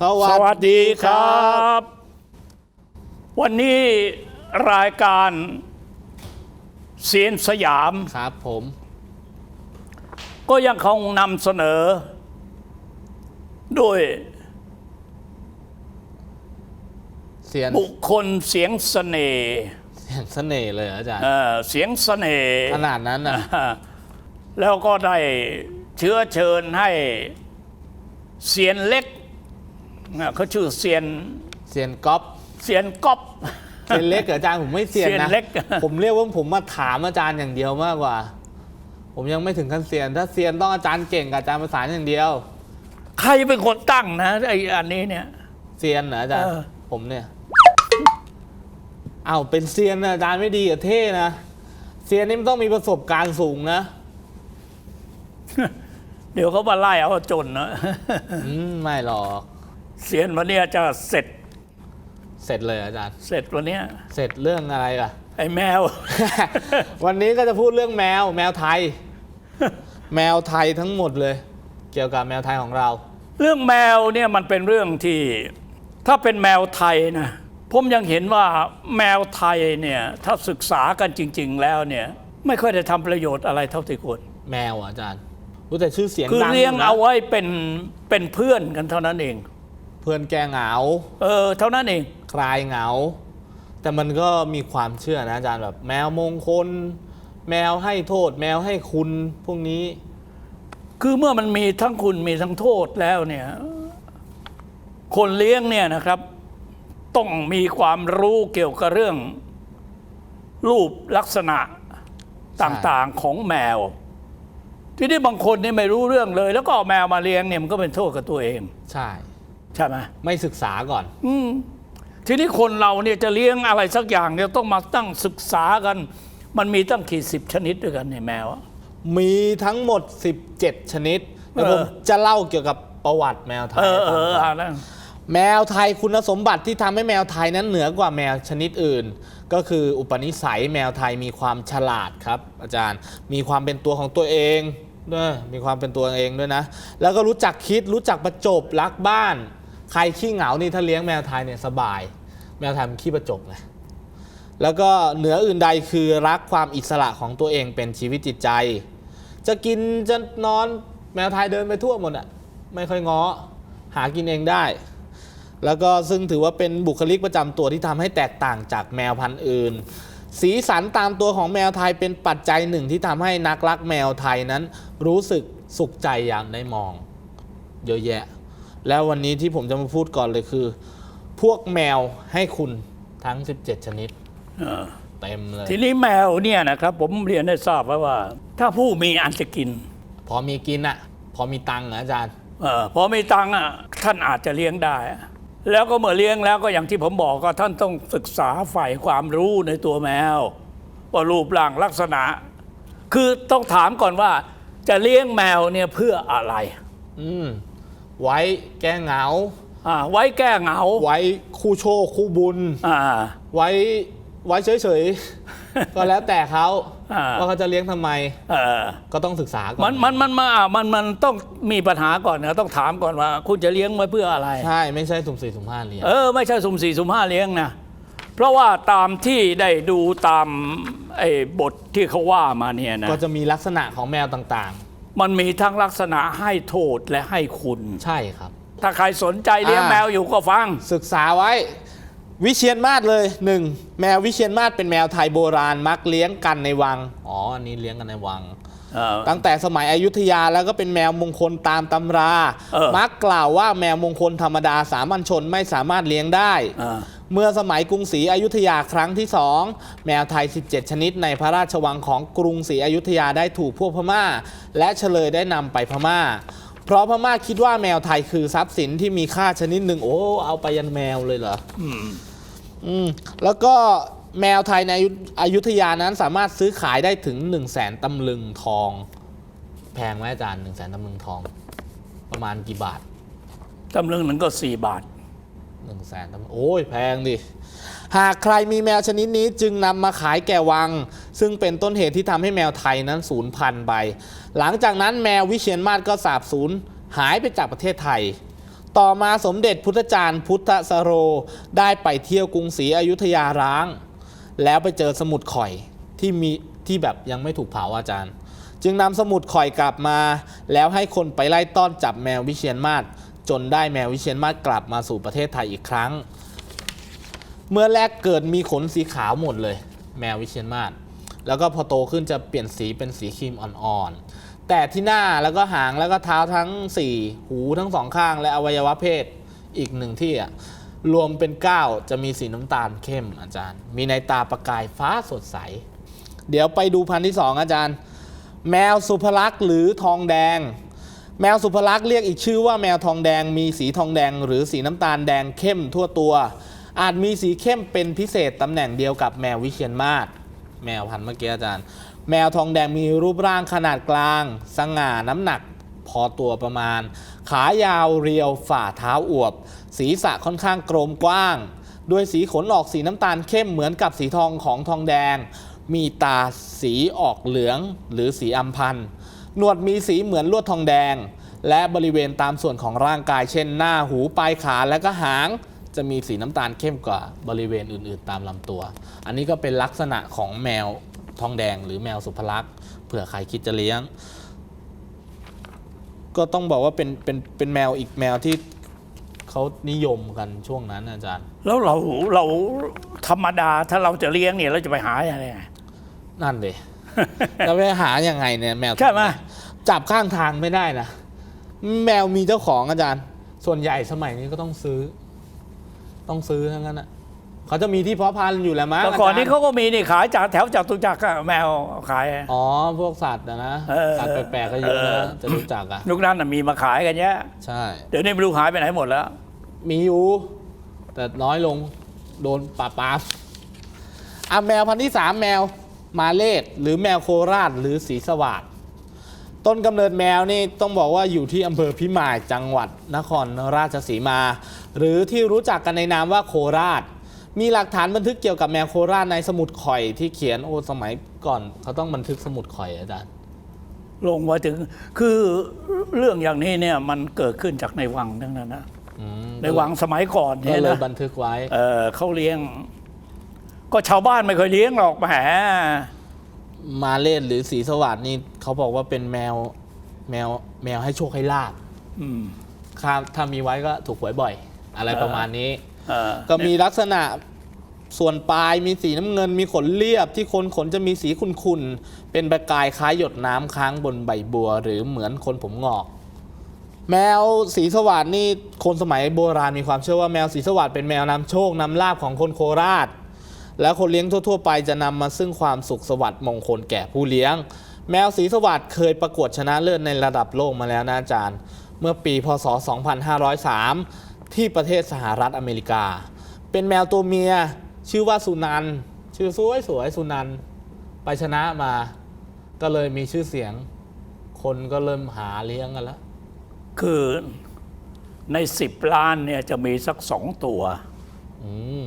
สวัสสวัสดีครัครับวันนี้รายการเสียนสยามครับผม ก็ยังคงนำเสนอ ด้วยเสียงบุคคลเสียงเสน่ห์เสียงเสน่ห์เลยเหรออาจารย์ เอ่อเสียงเสน่ห์ขนาดนั้นนะอ่าแล้วก็ได้เชื้อเชิญให้เสียนเล็กอ่า เขาชื่อเสียนเสียงก๊อฟเสียนก๊อปเสียงเล็กเหรออาจารย์ผมไม่เสียงเสียงนะ เล็ก ผมเรียกว่าผมมาถามอาจารย์อย่างเดียวมากกว่า ผมยังไม่ถึงขั้นเสียน ถ้าเสียนต้องอาจารย์เก่งกับอาจารย์ประสานอย่างเดียว ใครเป็นคนตั้งนะไอ้อันนี้เนี่ย เซียนเหรออาจารย์เออ ผมเนี่ยเอาวเป็นเซียนนะอาจารย์ไม่ดีกับเท่นะเซียนนี่มันต้องมีประสบการณ์สูงนะเดี๋ยวเขามาไล่เอาจนนะอืมไม่หรอก เสียนวันเนี้ยจะเสร็จเสร็จเลยอาจารย์ เสร็จวันเนี้ยเสร็จเรื่องอะไรล่ะ ไอ้แมว วันนี้ก็จะพูดเรื่องแมว แมวไทย แมวไทยทั้งหมดเลย เกี่ยวกับแมวไทยของเรา เรื่องแมวเนี่ยมันเป็นเรื่องที่ถ้าเป็นแมวไทยนะผมยังเห็นว่าแมวไทยเนี่ยถ้าศึกษากันจริง ๆ แล้วเนี่ยไม่ค่อยได้ทำประโยชน์อะไรเท่าที่ควร แมวอะอาจารย์รู้แต่ชื่อเสียงคือดังเลี้ยงนะเอาไว้เป็นเป็นเพื่อนกันเท่านั้นเองเพื่อนแกเหงา เออ เท่านั้นเอง คลายเหงา แต่มันก็มีความเชื่อนะอาจารย์แบบแมวมงคล แมวให้โทษ แมวให้คุณพวกนี้ คือเมื่อมันมีทั้งคุณมีทั้งโทษแล้วเนี่ย คนเลี้ยงเนี่ยนะครับ ต้องมีความรู้เกี่ยวกับเรื่อง รูปลักษณะต่างๆของแมว ทีนี้บางคนนี่ไม่รู้เรื่องเลย แล้วก็เอาแมวมาเลี้ยงเนี่ยมันก็เป็นโทษกับตัวเอง ใช่ ใช่ไหมไม่ศึกษาก่อน อืมทีนี้คนเราเนี่ยจะเลี้ยงอะไรสักอย่างเนี่ยต้องมาตั้งศึกษากัน มันมีตั้งกี่สิบชนิดด้วยกันในแมวอะ มีทั้งหมด 17 ชนิดเดี๋ยวเอผอมจะเล่าเกี่ยวกับประวัติแมวไทยเออให้เอฟังอก่อนอ่านั่นแมวไทยคุณสมบัติที่ทำให้แมวไทยนั้นเหนือกว่าแมวชนิดอื่น ก็คืออุปนิสัยแมวไทยมีความฉลาดครับ อาจารย์มีความเป็นตัวของตัวเองด้วยมีความเป็นตัวเองด้วยนะ แล้วก็รู้จักคิดรู้จักประจบรักบ้าน ใครขี้เหงานี่ถ้าเลี้ยงแมวไทยเนี่ยสบาย แมวไทยมันขี้ประจบไงแล้วก็เหนืออื่นใดคือรักความอิสระของตัวเองเป็นชีวิตจิตใจ จะกินจะนอนแมวไทยเดินไปทั่วหมดอะไม่ค่อยง้อหากินเองได้ แล้วก็ซึ่งถือว่าเป็นบุคลิกประจำตัวที่ทำให้แตกต่างจากแมวพันธุ์อื่น สีสันตามตัวของแมวไทยเป็นปัจจัยหนึ่งที่ทำให้นักรักแมวไทยนั้นรู้สึกสุขใจอย่ามได้มอง เยอะแยะ แล้ววันนี้ที่ผมจะมาพูดก่อนเลยคือ พวกแมวให้คุณทั้ง 17 ชนิดเออเต็มเลยทีนี้แมวเนี่ยนะครับ ผมเรียนได้ทราบไว้ว่า ถ้าผู้มีอันจะกิน พอมีกินอะพอมีตังค์เหรออาจารย์เออพอมีตังค์อะท่านอาจจะเลี้ยงได้แล้วก็เมื่อเลี้ยงแล้วก็อย่างที่ผมบอกก็ท่านต้องศึกษาฝ่ายความรู้ในตัวแมวว่ารูปร่างลักษณะ คือต้องถามก่อนว่า จะเลี้ยงแมวเนี่ยเพื่ออะไร อืม ไว้แก้เหงา อ่า ไว้แก้เหงา ไว้คู่โชคคู่บุญ อ่า ไว้ไว้เฉยๆ ก็แล้วแต่เขาอ่า ว่าเขาจะเลี้ยงทำไม เออก็ต้องศึกษาก่อนมันมันมันมาอะมันมันต้องมีปัญหาก่อนนะต้องถามก่อนว่า คุณจะเลี้ยงไว้เพื่ออะไร ใช่ ไม่ใช่สุ่มสี่สุ่มห้าเลี้ยงเออ ไม่ใช่สุ่มสี่สุ่มห้าเลี้ยงนะเพราะว่าตามที่ได้ดูตามไอ้บทที่เขาว่ามาเนี่ยนะ ก็จะมีลักษณะของแมวต่าง มันมีทั้งลักษณะให้โทษและให้คุณๆใช่ครับ ถ้าใครสนใจเลี้ยงอ่า แมวอยู่ก็ฟัง ศึกษาไว้ วิเชียนมาศเลยหนึ่งแมววิเชียนมาศเป็นแมวไทยโบราณมักเลี้ยงกันในวังอ๋ออันนี้เลี้ยงกันในวัง เออตั้งแต่สมัยอยุธยาแล้วก็เป็นแมวมงคลตามตำรา เออ มักกล่าวว่าแมวมงคลธรรมดาสามัญชนไม่สามารถเลี้ยงได้ อ่า เมื่อสมัยกรุงศรีอยุธยาครั้งที่สองแมวไทย 17 ชนิดในพระราชวังของกรุงศรีอยุธยาได้ถูกพวกพม่า และเฉลยได้นำไปพม่า เพราะพม่าคิดว่าแมวไทยคือทรัพย์สินที่มีค่าชนิดหนึ่งโอ้เอาไปยันแมวเลยเหรออืมอืมแล้วก็แมวไทยในอยุธยานั้นสามารถซื้อขายได้ถึง 1 0 0 0 0แสนตำลึงทอง แพงไหมอาจารย์1 0 0 0 0แสนตำลึงทอง ประมาณกี่บาท ตำลึงหนึ่งก็สี่บาท 1 0 0 0 0แสนตำโอ้ยแพงดิ หากใครมีแมวชนิดนี้จึงนำมาขายแก่วัง ซึ่งเป็นต้นเหตุที่ทำให้แมวไทยนั้นสูญพันธุ์ไป หลังจากนั้นแมววิเชียนมาศก็สาบสูญหายไปจากประเทศไทย ต่อมาสมเด็จพุทธจารย์พุทธสโร ได้ไปเที่ยวกรุงศรีอยุธยาร้าง แล้วไปเจอสมุดข่อยที่มีที่แบบยังไม่ถูกเผาอาจารย์ จึงนำสมุดข่อยกลับมา แล้วให้คนไปไล่ต้อนจับแมววิเชียนมาศ จนได้แมววิเชียนมาศกลับมาสู่ประเทศไทยอีกครั้ง เมื่อแรกเกิดมีขนสีขาวหมดเลย แมววิเชียนมาศแล้วก็พอโตขึ้นจะเปลี่ยนสีเป็นสีครีมอ่อนๆ แต่ที่หน้าแล้วก็หางแล้วก็เท้าทั้ง 4 หูทั้งสองข้างและอวัยวะเพศอีกหนึ่งที่อะรวมเป็น 9 จะมีสีน้ำตาลเข้มอาจารย์ มีในตาประกายฟ้าสดใส เดี๋ยวไปดูพันธุ์ที่ 2 อาจารย์ แมวสุภลักษ์หรือทองแดง แมวสุภลักษณ์เรียกอีกชื่อว่าแมวทองแดงมีสีทองแดง หรือสีน้ำตาลแดงเข้มทั่วตัว อาจมีสีเข้มเป็นพิเศษตำแหน่งเดียวกับแมววิเชียนมาศแมวพันธุ์เมื่อกี้อาจารย์ แมวทองแดงมีรูปร่างขนาดกลาง สง่าน้ำหนักพอตัวประมาณ ขายาวเรียวฝ่าเท้าอวบ ศีรษะค่อนข้างกรมกว้างด้วยสีขนออกสีน้ำตาลเข้มเหมือนกับสีทองของทองแดง มีตาสีออกเหลืองหรือสีอัมพันธ์ หนวดมีสีเหมือนลวดทองแดง และบริเวณตามส่วนของร่างกาย เช่นหน้าหูปลายขาและก็หางจะมีสีน้ำตาลเข้มกว่าบริเวณอื่นๆ ตามลำตัว อันนี้ก็เป็นลักษณะของแมวทองแดงหรือแมวสุภลักษณ์เผื่อใครคิดจะเลี้ยง ก็ต้องบอกว่าเป็นเป็นเป็นแมวอีกแมวที่เขานิยมกันช่วงนั้นอาจารย์ แล้วเราเราธรรมดาถ้าเราจะเลี้ยงเนี่ยเราจะไปหาอะไรนั่นเลย แล้วไปหายังไงเนี่ยแมวใช่ไหมจับข้างทางไม่ได้นะแมวมีเจ้าของอาจารย์ ส่วนใหญ่สมัยนี้ก็ต้องซื้อ ต้องซื้อทั้งนั้นอะเขาจะมีที่เพาะพันธุ์อยู่แล้วมั้งแต่ก่อนนี้จรย์เขาก็มีนี่ขายจากแถวจากตุจักรแมวขาย อ๋อ พวกสัตว์นะนะเออสัตว์แปลกๆก็เยอะเออนะจะรู้จักอะยุคนั้นน่ะมีมาขายกันเยอะใช่ เดี๋ยวนี้ไม่รู้หายไปไหนหมดแล้ว มีอยู่ แต่น้อยลงโดนปราบปรามอะแมวพันธุ์ที่สามแมว มาเลดหรือแมวโคราชหรือสีสวัสดต้นกำเนิดแมวนี่ต้องบอกว่าอยู่ที่อำเภอพิมายจังหวัดนครราชสีมา หรือที่รู้จักกันในนามว่าโคราช มีหลักฐานบันทึกเกี่ยวกับแมวโคราชในสมุดข่อยที่เขียนโอ้สมัยก่อน เขาต้องบันทึกสมุดข่อยอาจารย์ลงมาถึงคือเรื่องอย่างนี้เนี่ยมันเกิดขึ้นจากในวังทั้งนั้นนะอืมในวังสมัยก่อนก็เนี่ยเลยนะบันทึกไว้เออเขาเลี้ยง ก็ชาวบ้านไม่เคยเลี้ยงหรอกแหมมาเลดหรือสีสวัสดนี่เขาบอกว่าเป็นแมวแมวแมวให้โชคให้ลาบอืมถ้าถ้ามีไว้ก็ถูกหวยบ่อย อะไรประมาณนี้ เออก็มีลักษณะส่วนปลายมีสีน้ำเงินมีขนเรียบที่คนขนจะมีสีขุ่นๆ เป็นประกายคล้ายหยดน้ำค้างบนใบบัว หรือเหมือนคนผมงอก แมวสีสวัสดนี่คนสมัยโบราณมีความเชื่อว่าแมวสีสวัสดเป็นแมวนำโชคนำลาบของคนโคราช แล้วคนเลี้ยงทั่ว ๆ ไปจะนำมาซึ่งความสุขสวัสดิ์มงคลแก่ผู้เลี้ยง แมวสีสวัสดิ์เคยประกวดชนะเลิศในระดับโลกมาแล้วนะอาจารย์ เมื่อปีพศ 2503 ที่ประเทศสหรัฐอเมริกา เป็นแมวตัวเมียชื่อว่าสุนันท์ชื่อสวยสวยๆสุนันท์ไปชนะมา ก็เลยมีชื่อเสียง คนก็เริ่มหาเลี้ยงกันแล้ว คือในสิบล้านเนี่ยจะมีสักสองตัว อืม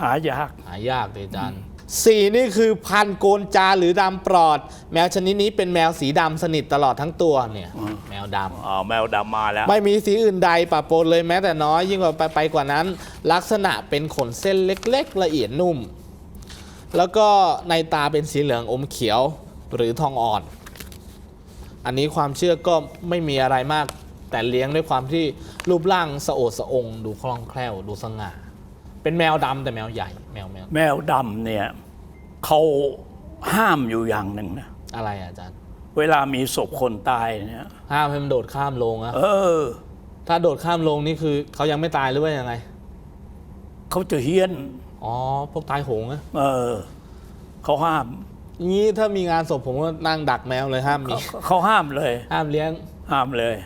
หายาก หายากเลยอาจารย์สี่นี่คือพันธุ์โกนจาหรือดำปลอด แมวชนิดนี้เป็นแมวสีดำสนิทตลอดทั้งตัวเนี่ย แมวดำอ๋อแมวดำมาแล้ว ไม่มีสีอื่นใดปะปนเลยแม้แต่น้อยยิ่งกว่าไปไปกว่านั้น ลักษณะเป็นขนเส้นเล็กๆ ละเอียดนุ่ม แล้วก็ในตาเป็นสีเหลืองอมเขียวหรือทองอ่อน อันนี้ความเชื่อก็ไม่มีอะไรมาก แต่เลี้ยงด้วยความที่รูปร่างสะโอดสะอง ดูคล่องแคล่วดูสง่า เป็นแมวดำแต่แมวใหญ่ แมวแมวแมวดำเนี่ยเขาห้ามอยู่อย่างหนึ่งนะอะไรอะอาจารย์ เวลามีศพคนตายเนี่ย ห้ามให้มันโดดข้ามลงอะเออ ถ้าโดดข้ามลงนี่คือเขายังไม่ตายหรือว่ายังไง เขาจะเฮี้ยน อ๋อ พวกตายโหงอะเออ เขาห้ามงี้ถ้ามีงานศพผมก็นั่งดักแมวเลยห้ามมีเขาเขาห้ามเลย ห้ามเลี้ยงห้ามเลย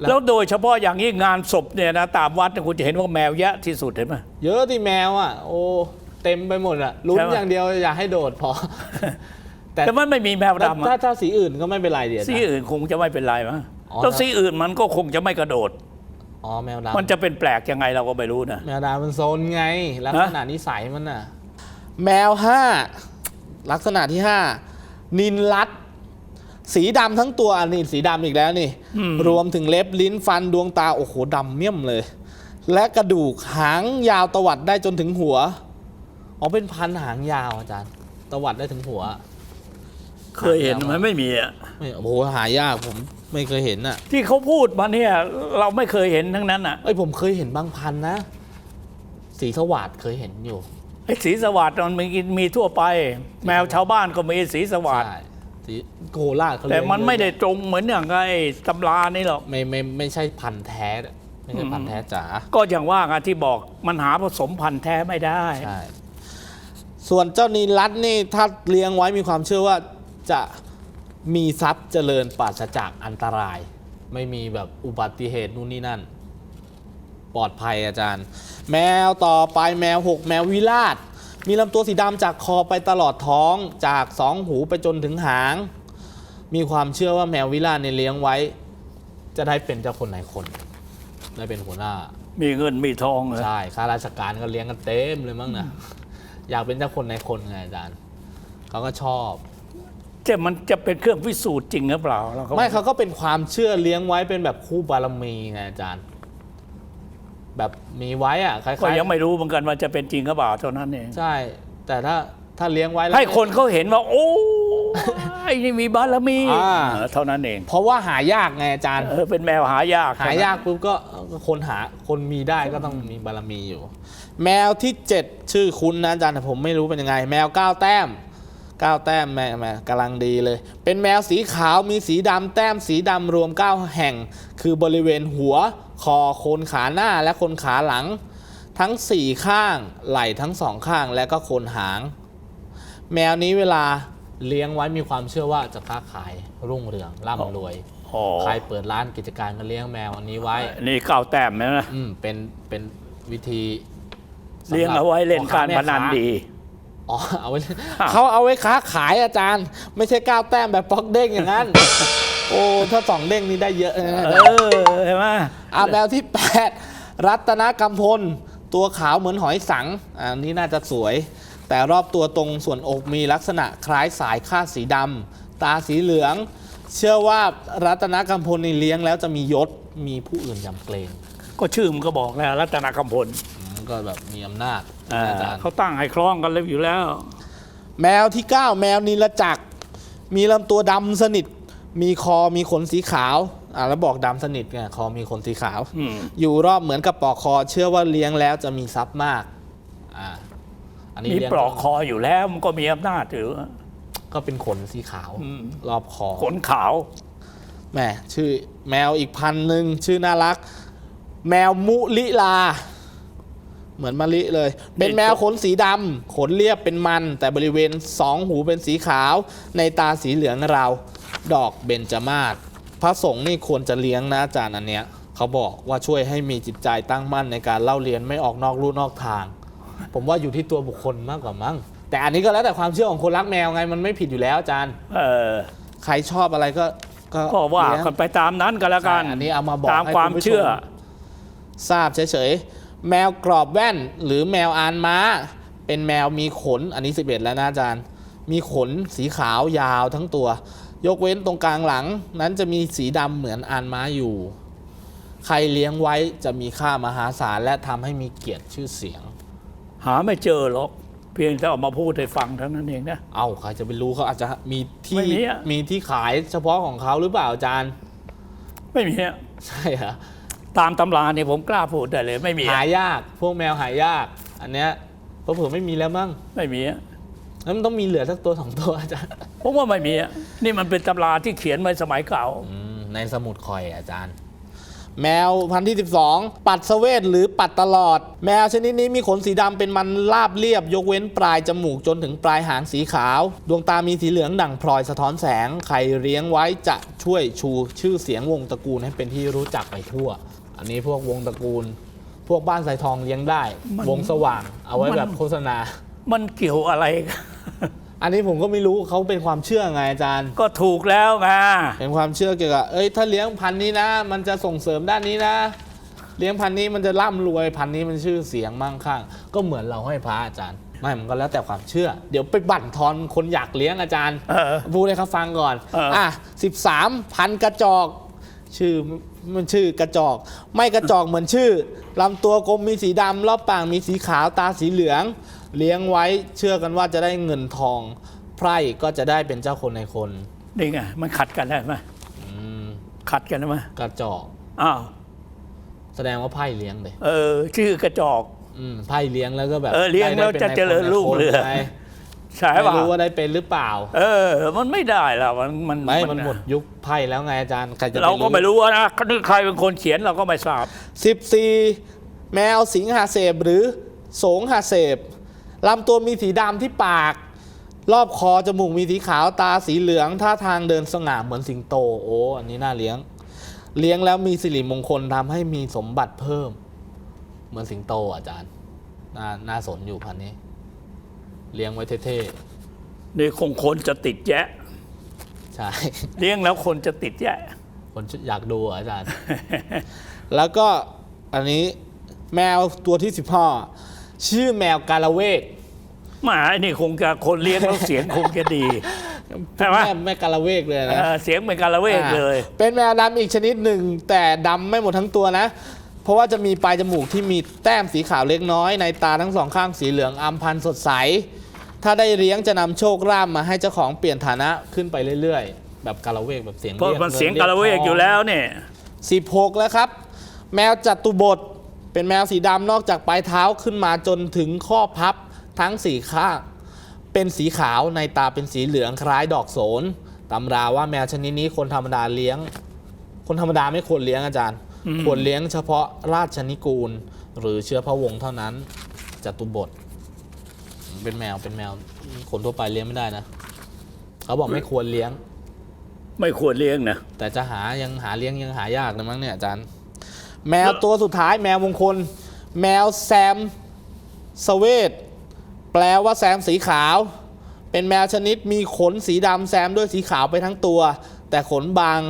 แล้วแล้วโดยเฉพาะอย่างนี้งานศพเนี่ยนะตามวัดเนี่ยคุณจะเห็นว่าแมวเยอะที่สุดเห็นไหมเยอะที่แมวอะ โอ้เต็มไปหมดอะลุ้นใช่ไหมอย่างเดียวอย่าให้โดดพอ แต่แต่มันไม่มีแมวถ้าดำถ้าอะถ้าสีอื่นก็ไม่เป็นไรเดียวสีอื่นคงจะไม่เป็นไรมั้งอ๋อ แล้วสีอื่นมันก็คงจะไม่กระโดด อ๋อแมวดำมันจะเป็นแปลกยังไงเราก็ไม่รู้นะ แมวดำมันโซนไง ลักษณะนิสัยมันน่ะ แมวห้าลักษณะที่ห้านินรัด สีดำทั้งตัวอันนี้สีดำอีกแล้วนี่ รวมถึงเล็บลิ้นฟันดวงตา โอ้โหดำเมี่ยมเลย และกระดูกหางยาวตวัดได้จนถึงหัวอ๋อเป็นพันธุ์หางยาวอาจารย์ ตวัดได้ถึงหัว เคยเห็นไหมไม่มีอะไม่โอ้โหหายากผมไม่เคยเห็นอะ ที่เขาพูดมาเนี่ย เราไม่เคยเห็นทั้งนั้นอะเอ้ยผมเคยเห็นบางพันธุ์นะ สีสวัสดเคยเห็นอยู่ไอ้สีสวัสดิ์มันมีมีทั่วไป แมวชาวบ้านก็มีสีสวัสดิ์ใช่ สีโคราชเขาเลี้แต่ยงมันไม่ได้เยอะตรงเหมือนอย่างไอ้ตำรานี่หรอกไม่ไม่ไม่ใช่พันธุ์แท้ไม่ใช่พันธุ์แท้จ๋าก็อย่างว่ากันที่บอกมันหาผสมพันธุ์แท้ไม่ได้ใช่ส่วนเจ้านีรัตน์นี่ถ้าเลี้ยงไว้มีความเชื่อว่าจะมีทรัพย์เจริญปราศจากอันตราย ไม่มีแบบอุบัติเหตุนู่นนี่นั่น ปลอดภัยอาจารย์ แมวต่อไปแมวหกแมววิราช มีลำตัวสีดำจากคอไปตลอดท้องจากสองหูไปจนถึงหาง มีความเชื่อว่าแมววิราชเนี่ยเลี้ยงไว้ จะได้เป็นเจ้าคนนายคน ได้เป็นหัวหน้า มีเงินมีทองเหรอใช่ข้าราชการก็เลี้ยงกันเต็มเลยมั้งนะอยากเป็นเจ้าคนในคนไงอาจารย์เขาก็ชอบจะมันจะเป็นเครื่องพิสูจน์จริงหรือเปล่าเราก็ไม่เขาก็เป็นความเชื่อเลี้ยงไว้เป็นแบบคู่บารมีไงอาจารย์ แบบมีไว้อะคล้ายๆก็ยังไม่รู้เหมือนกันว่าจะเป็นจริงหรือเปล่าเท่านั้นเองใช่ แต่ถ้าถ้าเลี้ยงไว้แล้วให้คนเขาเห็นว่า โอ้ไอ้นี่มีบารมีเท่านั้นเอง เพราะว่าหายากไงอาจารย์เออเป็นแมวหายาก หายากปุ๊บก็คนหาคนมีได้ก็ต้องมีบารมีอยู่ แมวที่ 7 ชื่อคุณนะอาจารย์แต่ผมไม่รู้เป็นยังไง แมว9แต้ม9แต้มแม่แม่กำลังดีเลย เป็นแมวสีขาวมีสีดำแต้มสีดำรวม 9 แห่ง คือบริเวณหัว คอโคนขาหน้าและโคนขาหลัง ทั้ง 4 ข้าง ไหล่ทั้งสองข้างและก็โคนหาง แมวนี้เวลาเลี้ยงไว้มีความเชื่อว่าจะค้าขายรุ่งเรืองร่ำรวยอ๋อใครเปิดร้านกิจการก็เลี้ยงแมวอันนี้ไว้ นี่เก้าแต้มนะ อืมเป็นเป็นวิธีสำหรับเลี้ยงเอาไว้เล่นการพนันดี อ๋อเอาไว้เล่นเขาเอาไว้ค้าขายอาจารย์ ไม่ใช่ก้าวแต้มแบบป๊อกเด้งอย่างนั้น โอ้ถ้าสองเด้งนี่ได้เยอะนะเออเห็นไหมอาแมวที่ 8 รัตนกำพล ตัวขาวเหมือนหอยสังอันนี้น่าจะสวย แต่รอบตัวตรงส่วนอกมีลักษณะคล้ายสายคาดสีดำตาสีเหลือง เชื่อว่ารัตนกำพลนี่เลี้ยงแล้วจะมียศมีผู้อื่นยำเกรงก็ชื่อมันก็บอกแล้วรัตนกำพลอืมก็แบบมีอำนาจอ่าอาจารย์เขาตั้งให้คล้องกันเลยอยู่แล้ว แมวที่ 9 แมวนิลจักรมีลำตัวดำสนิท มีคอมีขนสีขาวอ่าแล้วบอกดำสนิทไงคอมีขนสีขาว อืม อยู่รอบเหมือนกับปลอกคอ เชื่อว่าเลี้ยงแล้วจะมีทรัพย์มากอ่าอันนี้มีเลี้ยงปลอกคออยู่แล้วมันก็มีอำนาจถือ ก็เป็นขนสีขาวอืม รอบคอ ขนขาว แหมชื่อแมวอีกพันหนึ่งชื่อน่ารัก แมวมุลิลา เหมือนมะลิเลย เป็นแมวขนสีดำขนเรียบเป็นมัน แต่บริเวณสองหูเป็นสีขาว ในตาสีเหลืองราว ดอกเบญจมาศพระสงฆ์นี่ควรจะเลี้ยงนะอาจารย์อันเนี้ยเขาบอกว่าช่วยให้มีจิตใจตั้งมั่นในการเล่าเรียนไม่ออกนอกลู่นอกทาง ผมว่าอยู่ที่ตัวบุคคลมากกว่ามั้งแต่อันนี้ก็แล้วแต่ความเชื่อของคนรักแมวไงมันไม่ผิดอยู่แล้วอาจารย์ เออใครชอบอะไรก็ก็ก็ว่าเลี้ยงกันไปตามนั้นก็แล้วกันใช่อันนี้เอามาบอกตามให้ความณผู้ชเชื่อ ทราบเฉยๆแมวกรอบแว่นหรือแมวอานม้า เป็นแมวมีขนอันนี้ 11 แล้วนะอาจารย์ มีขนสีขาวยาวทั้งตัว ยกเว้นตรงกลางหลังนั้นจะมีสีดำเหมือนอานม้าอยู่ ใครเลี้ยงไว้จะมีค่ามหาศาลและทำให้มีเกียรติชื่อเสียง หาไม่เจอหรอก เพียงแต่เอามาพูดให้ฟังเท่านั้นเองนะ เอ้าใครจะไปรู้เขาอาจจะมีที่ไม่มีอะ มีที่ขายเฉพาะของเขาหรือเปล่าอาจารย์ ไม่มีอะใช่เหรอตามตำราเนี่ยผมกล้าพูดได้เลยไม่มีหาอะยากพวกแมวหายาก อันเนี้ยเผื่อๆไม่มีแล้วมั้งไม่มีอะแล้วมันต้องมีเหลือสักตัวสองตัวอาจารย์ ผมว่าไม่มีอะนี่มันเป็นตำราที่เขียนไว้สมัยเก่า อืมในสมุดคอยอาจารย์ แมวพันธุ์ที่ 12 ปัดสเวทหรือปัดตลอด แมวชนิดนี้มีขนสีดำเป็นมันราบเรียบ ยกเว้นปลายจมูกจนถึงปลายหางสีขาว ดวงตามีสีเหลืองดั่งพลอยสะท้อนแสง ใครเลี้ยงไว้จะช่วยชูชื่อเสียงวงตระกูลให้เป็นที่รู้จักไปทั่ว อันนี้พวกวงตระกูล พวกบ้านสายทองเลี้ยงได้ มันวงสว่าง เอาไว้มัน แบบโฆษณา มันเกี่ยวอะไร อันนี้ผมก็ไม่รู้เขาเป็นความเชื่อไงอาจารย์ ก็ถูกแล้วไงเป็นความเชื่อเกี่ยวกับ เอ้ย ถ้าเลี้ยงพันธุ์นี้นะ มันจะส่งเสริมด้านนี้นะ เลี้ยงพันธุ์นี้มันจะร่ำรวย พันธุ์นี้มันชื่อเสียงมั่งคั่ง ก็เหมือนเราให้พระอาจารย์ ไม่ มันก็แล้วแต่ความเชื่อ เดี๋ยวไปบั่นทอนคนอยากเลี้ยงอาจารย์เออ พูดให้เขาฟังก่อนเอออ่อะสิบสามพันกระจอก ชื่อมันชื่อกระจอก ไม่กระจอกเหมือนชื่อลำตัวกลมมีสีดำรอบปากมีสีขาวตาสีเหลือง เลี้ยงไว้เชื่อกันว่าจะได้เงินทอง ไพร่ก็จะได้เป็นเจ้าคนในคนนี่ไงมันขัดกันได้ไหมอืมขัดกันได้ไหมกระจอก อ้าวแสดงว่าไพ่เลี้ยงเลยเออ ชื่อกระจอก อืมไพ่เลี้ยงแล้วก็แบบเออเลี้ยงแล้วได้จะป็นเจริญรุ่งเรืองไงใช่ไม่ป่ะรู้ว่าได้เป็นหรือเปล่า เออ มันไม่ได้แล้วมันมันไม่มันหมดยุคไพ่แล้วไงอาจารย์ใครจะปเราก็ไม่รู้นะนี่ใครเป็นคนเขียนเราก็ไม่ทราบสิบสี่แมวสิงหาเสพหรือโสงหาเสพ ลำตัวมีสีดำที่ปาก รอบคอจมูกมีสีขาวตาสีเหลืองท่าทางเดินสง่าเหมือนสิงโตโอ้อันนี้น่าเลี้ยง เลี้ยงแล้วมีสิริมงคลทำให้มีสมบัติเพิ่ม เหมือนสิงโตอาจารย์น่าน่าสนอยู่พันนี้ เลี้ยงไว้เท่นี่คงคนจะติดแยะ ๆใช่ เลี้ยงแล้วคนจะติดแยะ คนอยากดูอะอาจารย์ แล้วก็อันนี้แมวตัวที่สิบห้า ชื่อแมวกาละเวกหมาไอ้นี่คงจะคนเลี้ยงแล้วเสียงคงจะดีใช่ไหมแม่แม่กาละเวกเลยเอนะอเสียงเป็นกาละเวกเลยอ่าเป็นแมวดำอีกชนิดหนึ่ง แต่ดำไม่หมดทั้งตัวนะ เพราะว่าจะมีปลายจมูกที่มีแต้มสีขาวเล็กน้อย ในตาทั้งสองข้างสีเหลืองอำพันสดใส ถ้าได้เลี้ยงจะนำโชคลาภมาให้เจ้าของเปลี่ยนฐานะขึ้นไปเรื่อยๆ แบบกาละเวกแบบเสียงเพราะรียกมันเสียงรีกาละเวกทอยู่แล้วเนี่ย16แล้วครับ แมวจัตุบท เป็นแมวสีดำนอกจากปลายเท้าขึ้นมาจนถึงข้อพับทั้งสี่ข้างเป็นสีขาวในตาเป็นสีเหลืองคล้ายดอกโสนตำราว่าแมวชนิดนี้คนธรรมดาเลี้ยง คนธรรมดาไม่ควรเลี้ยงอาจารย์ ควรเลี้ยงเฉพาะราชนิกูล หรือเชื้อพระวงศ์เท่านั้นจัตุบท เป็นแมวเป็นแมว คนทั่วไปเลี้ยงไม่ได้นะเขาบอกไม่ควรเลี้ยง ไม่ควรเลี้ยงนะแต่จะหายังหาเลี้ยงยังหายากนะมั้งเนี่ยอาจารย์ แมวตัวสุดท้ายแมวมงคล แมวแซมสเวตแปลว่าแซมสีขาว เป็นแมวชนิดมีขนสีดำแซมด้วยสีขาวไปทั้งตัว แต่ขนบาง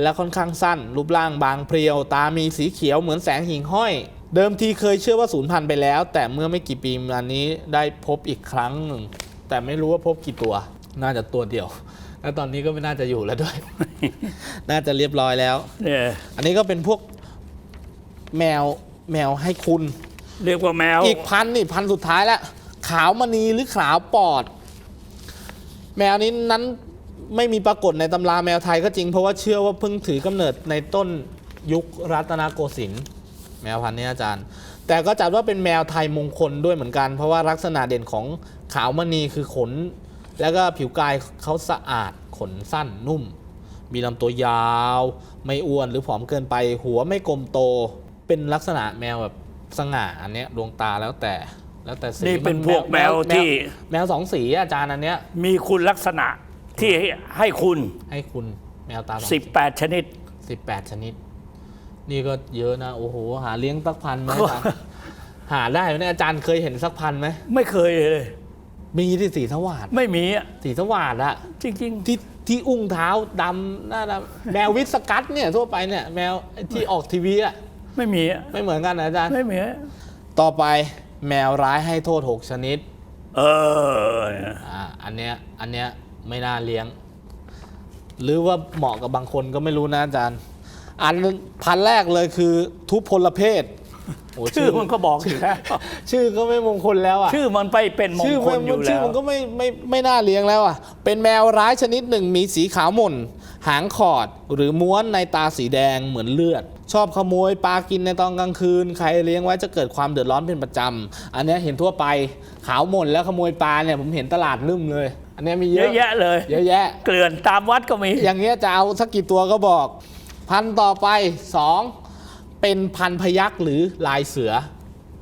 และค่อนข้างสั้น รูปร่างบางเพรียว ตามีสีเขียวเหมือนแสงหิ่งห้อย เดิมทีเคยเชื่อว่าสูญพันธุ์ไปแล้ว แต่เมื่อไม่กี่ปีมานี้ได้พบอีกครั้งหนึ่ง แต่ไม่รู้ว่าพบกี่ตัว น่าจะตัวเดียว แล้วตอนนี้ก็ไม่น่าจะอยู่แล้วด้วย น่าจะเรียบร้อยแล้วเนี่ยอันนี้ก็เป็นพวก แมวแมวให้คุณ เรียกว่าแมวอีกพันนี่พันสุดท้ายแล้วขาวมณีหรือขาวปอด แมวนี้นั้นไม่มีปรากฏในตำราแมวไทยก็จริงเพราะว่าเชื่อว่าเพิ่งถือกำเนิดในต้นยุครัตนโกสินทร์แมวพันธุ์นี้อาจารย์ แต่ก็จัดว่าเป็นแมวไทยมงคลด้วยเหมือนกัน เพราะว่าลักษณะเด่นของขาวมณีคือขน แล้วก็ผิวกายเขาสะอาดขนสั้นนุ่ม มีลำตัวยาว ไม่อ้วนหรือผอมเกินไป หัวไม่กลมโต เป็นลักษณะแมวแบบสง่าอันเนี้ยดวงตาแล้วแต่แล้วแต่สีนี่เป็นมัพวกแมวที่ แมวสองสีอะอาจารย์อันเนี้ยมีคุณลักษณะที่ให้คุณให้คุณแมวตาสองสี18ชนิดสิบแปดชนิด นี่ก็เยอะนะโอ้โหหาเลี้ยงสักพันไหมอาจารย์หาได้ไหมเนี่ยอาจารย์เคยเห็นสักพันไหมไม่เคยเลย มีที่สีสวาดไม่มีอะสีสวาดอะจริงที่ที่อุ้งเท้าดำหน้าดำแมววิสกัตเนี่ยทั่วไปเนี่ยแมวที่ออกทีวีอะๆ ไม่มีอะไม่เหมือนกันนะอาจารย์ ไม่มีอะต่อไปแมวร้ายให้โทษ 6 ชนิด เอออ่าอันเนี้ยอันเนี้ยไม่น่าเลี้ยง หรือว่าเหมาะกับบางคนก็ไม่รู้นะอาจารย์ อันพันแรกเลยคือทุพพลเพศโชื่อมันก็บอกอยู่แล้วชื่อก็ไม่มงคลแล้วอะชื่อมันไปเป็นมงชื่อคมัลนอยู่ชื่แล้อวมันก็ไม่ไม่ไม่น่าเลี้ยงแล้วอะเป็นแมวร้ายชนิดหนึ่งมีสีขาวหม่น หางขอดหรือม้วนในตาสีแดงเหมือนเลือด ชอบขโมยปลากินในตอนกลางคืน ใครเลี้ยงไว้จะเกิดความเดือดร้อนเป็นประจำ อันเนี้ยเห็นทั่วไปขาวหม่นแล้วขโมยปลาเนี่ยผมเห็นตลาดลืมเลย อันเนี้ยมีเยเยอะอะแยะเลย เยอะแยะ เกลื่อนตามวัดก็มี อย่างเงี้ยจะเอาสักกี่ตัวก็บอก พันธุ์ต่อไปสองเป็นพันธุ์พยักหรือลายเสือ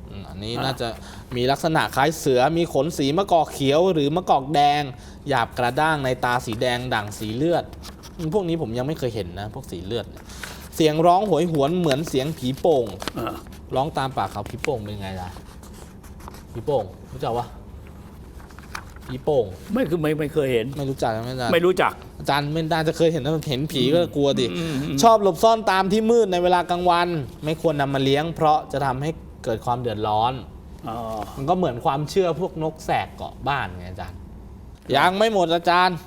อืมอันนี้อะน่าจะมีลักษณะคล้ายเสือมีขนสีมะกอกเขียวหรือมะกอกแดง หยาบกระด้างในตาสีแดงด่างสีเลือดอืม พวกนี้ผมยังไม่เคยเห็นนะ พวกสีเลือด เสียงร้องโหยหวนเหมือนเสียงผีโป่งเออร้องตามปากเขาผีโป่งเป็นไงล่ะผีโป่งรู้จักปะผีโป่งไม่คือไม่ไม่เคยเห็น ไม่รู้จักใช่ไหมอาจารย์ไม่รู้จักอาจารย์ไม่น่าจะเคยเห็นนะเห็นผีก็กลัวดิอืมอืมชอบหลบซ่อนตามที่มืดในเวลากลางวัน ไม่ควรนำมาเลี้ยง เพราะจะทำให้เกิดความเดือดร้อนอ๋อมันก็เหมือนความเชื่อพวกนกแสกเกาะบ้านไงอาจารย์ยังไม่หมดอาจารย์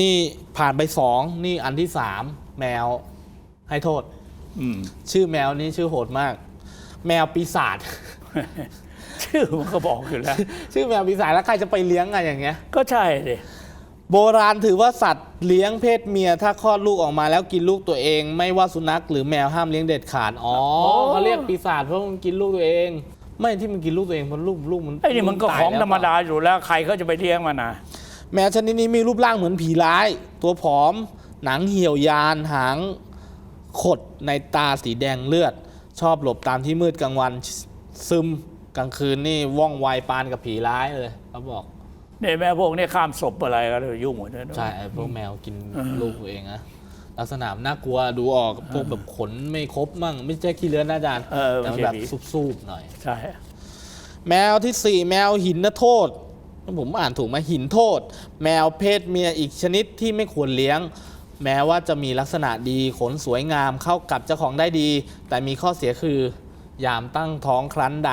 นี่ผ่านไปสองนี่อันที่สามแมวให้โทษ อืม ชื่อแมวนี้ชื่อโหดมาก แมวปีศาจ ชื่อมันก็บอกอยู่แล้ว ชื่อแมวปีศาจแล้วใครจะไปเลี้ยงอะอย่างเงี้ย ก็ใช่ดิโบราณถือว่าสัตว์เลี้ยงเพศเมียถ้าคลอดลูกออกมาแล้วกินลูกตัวเอง ไม่ว่าสุนัขหรือแมวห้ามเลี้ยงเด็ดขาดอ๋อเขาเรียกปีศาจเพราะมันกินลูกตัวเอง ไม่ที่มันกินลูกตัวเองเพราะลูกลูกมันไอ้นี่มันก็ตายของแล้วธรรมดาอยู่แล้วใครเขาจะไปเลี้ยงมันนะ แมวชนิดนี้มีรูปร่างเหมือนผีร้าย ตัวผอม หนังเหี่ยวยาน หางขดในตาสีแดงเลือด ชอบหลบตามที่มืดกลางวันซึมกลางคืนนี่ว่องไวปานกับผีร้ายเลยเขาบอกเนี่ยแม่พวกนี้ข้ามศพอะไรก็เลยยุ่งหมดเลยใช่ไอ้พวกแมวกินลูกตัวเองนะลักษณะน่ากลัวดูออกพวกแบบขนไม่ครบมั่ง ไม่ใช่ขี้เลื้อนนะอาจารย์เออแต่ไม่มันใช่แบบผีซูบๆหน่อย ใช่ แมวที่สี่แมวหินนะโทษ ผมอ่านถูกไหมหินโทษ แมวเพศเมียอีกชนิดที่ไม่ควรเลี้ยง แม้ว่าจะมีลักษณะดีขนสวยงามเข้ากับเจ้าของได้ดี แต่มีข้อเสียคือยามตั้งท้องครั้นใด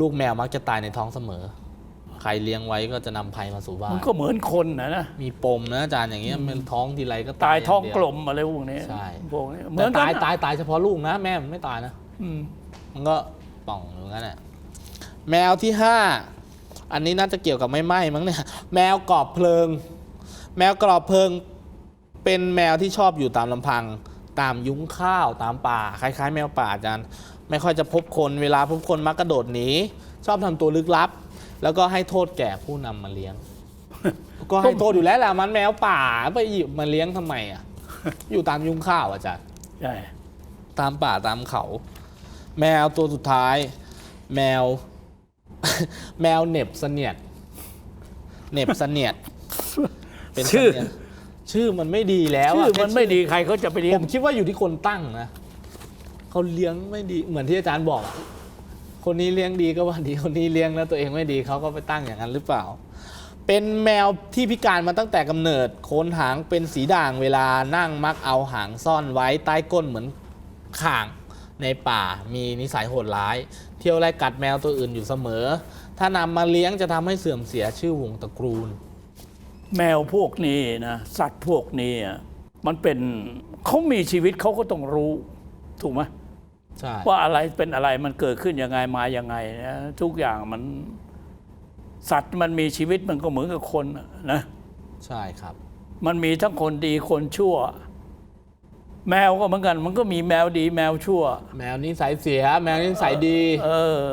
ลูกแมวมักจะตายในท้องเสมอ ใครเลี้ยงไว้ก็จะนำภัยมาสู่บ้ามันนก็เหมือนคนนะนะมีปมนะอาจารย์อย่างเงี้ยมันท้องทีไรก็ตายท้องย่กเดีลวมอะไรพวกนี้ใช่ พวกนี้เหมืแต่อนกันตายนะตายตายเฉพาะลูกนะแม่มันไม่ตายนะ อืมมันก็ป่องอยู่งั้นแหละแมวที่ห้า อันนี้น่าจะเกี่ยวกับไม่ไหม้มั้งเนี่ย แมวกรอบเพลิง แมวกรอบเพลิง เป็นแมวที่ชอบอยู่ตามลำพัง ตามยุ้งข้าวตามป่า คล้ายๆ แมวป่าอาจารย์ ไม่ค่อยจะพบคนเวลาพบคนมักกระโดดหนีชอบทำตัวลึกลับ แล้วก็ให้โทษแก่ผู้นำมาเลี้ยง ก็ให้โทษอยู่แล้วแหละมันแมวป่าไปหยิบมาเลี้ยงทำไมอะอยู่ตามยุ้งข้าวอาจารย์ใช่ตามป่าตามเขา แมวตัวสุดท้าย แมว แมวเหน็บเสนียดเหน็บเสนียดเป็นเสชื่อนียดชื่อมันไม่ดีแล้วะชื่อมันไม่ดีใครเขาจะไปเลี้ยผงมคิดว่าอยู่ที่คนตั้งนะเขาเลี้ยงไม่ดีเหมือนที่อาจารย์บอกอะคนนี้เลี้ยงดีก็ว่าดีคนนี้เลี้ยงแล้วตัวเองไม่ดีเขาก็ไปตั้งอย่างนั้นหรือเปล่า เป็นแมวที่พิการมาตั้งแต่กำเนิดโคนหางเป็นสีด่างเวลานั่งมักเอาหางซ่อนไว้ใต้ก้นเหมือนข่าง ในป่ามีนิสัยโหดร้าย เที่ยวไล่กัดแมวตัวอื่นอยู่เสมอ ถ้านำมาเลี้ยงจะทำให้เสื่อมเสียชื่อวงตระกูล แมวพวกนี้นะสัตว์พวกนี้อะมันเป็นเขามีชีวิตเขาก็ต้องรู้ ถูกไหมใช่ว่าอะไรเป็นอะไรมันเกิดขึ้นยังไงมายังไงนะทุกอย่างมันสัตว์มันมีชีวิตมันก็เหมือนกับคนอะนะใช่ครับ มันมีทั้งคนดีคนชั่ว แมวก็เหมือนกัน มันก็มีแมวดีแมวชั่ว แมวนิสัยเสีย แมวนิสัยดี เออ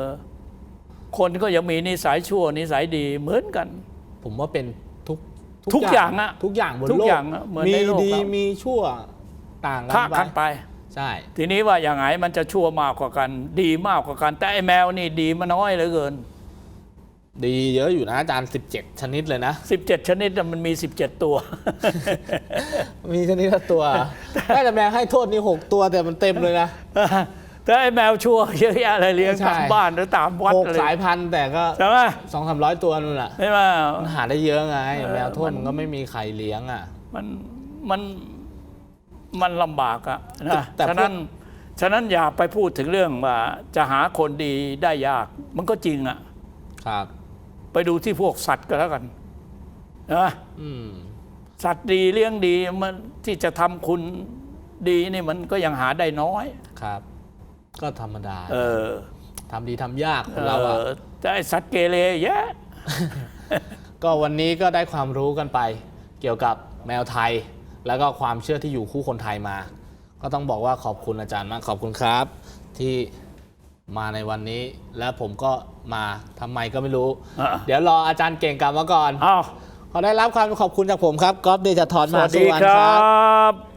คนก็ยังมีนิสัยชั่วนิสัยดีเหมือนกัน ผมว่าเป็นทุกทุกอย่างอะทุกอย่างบนทุกโลกอย่างอะเหมือนมีในโลกดีเรามีชั่วต่างกัค่านไปกันไป ใช่ ทีนี้ว่าอย่างไงมันจะชั่วมากกว่ากัน ดีมากกว่ากัน แต่ไอ้แมวนี่ดีมาน้อยเหลือเกิน ดีเยอะอยู่นะอาจารย์ 17 ชนิดเลยนะ 17 ชนิดน่ะมันมี 17 ตัว มีชนิดละตัวน่าจะแมวให้โทษนี่ 6 ตัวแต่มันเต็มเลยนะ แต่ไอ้แมวชั่วเยอะแยะอะไรเลี้ยงใช่ ตามบ้านหรือตามวัดหกอะไรสายพันธุ์แต่ก็ใช่ไหมสองสามร้อยตัวนู่นแหละใช่ไหม มันหาได้เยอะไงเออแมวโทษมันมันก็ไม่มีใครเลี้ยงอะ มันมันมันลำบากอะนะแต่พวก ฉะนั้นฉะนั้นอย่าไปพูดถึงเรื่องว่าจะหาคนดีได้ยาก มันก็จริงอะครับ ไปดูที่พวกสัตว์ก็แล้วกันนะอืมสัตว์ดีเลี้ยงดีมันที่จะทำคุณดีนี่มันก็ยังหาได้น้อยครับ ก็ธรรมดาเออทำดีทำยากคนเราอะออแต่ไอ้สัตว์เกเรเยอะก็วันนี้ก็ได้ความรู้กันไป เกี่ยวกับแมวไทย แล้วก็ความเชื่อที่อยู่คู่คนไทยมา ก็ต้องบอกว่าขอบคุณอาจารย์มากขอบคุณครับ ที่ มาในวันนี้ และผมก็มาทำไมก็ไม่รู้ อะ เดี๋ยวรออาจารย์เก่งกลับมาก่อน อ้าวขอได้รับความขอบคุณจากผมครับก๊อฟเดชธรสมหาวัสสุดีวรรณคครัรับบ